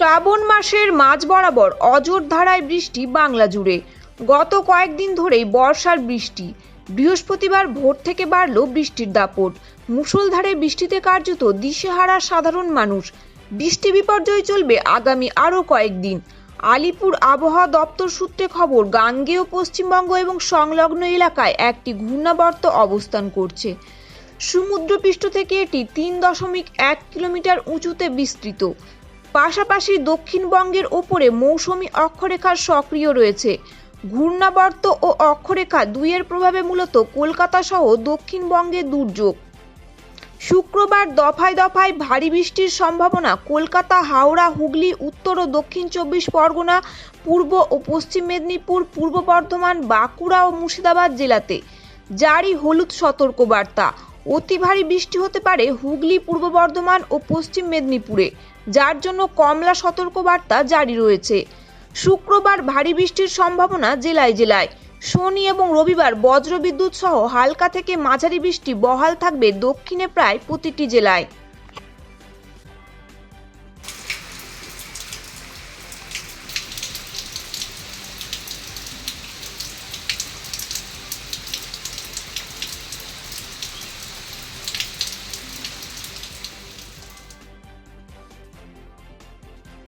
শ্রাবণ মাসের মাঝ বরাবর অজোর ধারায় বৃষ্টি বাংলা জুড়ে। গত কয়েকদিন ধরেই বর্ষার বৃষ্টি। বৃহস্পতিবার ভোর থেকে বাড়ল বৃষ্টির দাপট। মুষলধারে বৃষ্টিতে কার্যত দিশেহারা সাধারণ মানুষ। বৃষ্টি বিপর্যয় চলবে আগামী আরও কয়েকদিন। আলিপুর আবহাওয়া দপ্তর সূত্রে খবর গাঙ্গেয় পশ্চিমবঙ্গ এবং সংলগ্ন এলাকায় একটি ঘূর্ণাবর্ত অবস্থান করছে। সমুদ্রপৃষ্ঠ থেকে এটি তিন দশমিক এক কিলোমিটার উঁচুতে বিস্তৃত। পাশাপাশি দক্ষিণবঙ্গের ওপরে মৌসুমি অক্ষরেখার সক্রিয় রয়েছে। ঘূর্ণাবর্ত ও অক্ষরেখা দুইয়ের প্রভাবে মূলত কলকাতা সহ দক্ষিণবঙ্গে দুর্যোগ। শুক্রবার দফায় দফায় ভারী বৃষ্টির সম্ভাবনা কলকাতা, হাওড়া, হুগলি, উত্তর ও দক্ষিণ চব্বিশ পরগনা, পূর্ব ও পশ্চিম মেদিনীপুর, পূর্ব বর্ধমান, বাঁকুড়া ও মুর্শিদাবাদ জেলাতে। জারি হলুদ সতর্কবার্তা। অতি ভারী বৃষ্টি হতে পারে হুগলি, পূর্ব বর্ধমান ও পশ্চিম মেদিনীপুরে, যার জন্য কমলা সতর্কবার্তা জারি রয়েছে। শুক্রবার ভারী বৃষ্টির সম্ভাবনা জেলায় জেলায়। শনি এবং রবিবার বজ্রবিদ্যুৎ সহ হালকা থেকে মাঝারি বৃষ্টি বহাল থাকবে দক্ষিণে প্রায় প্রতিটি জেলায়।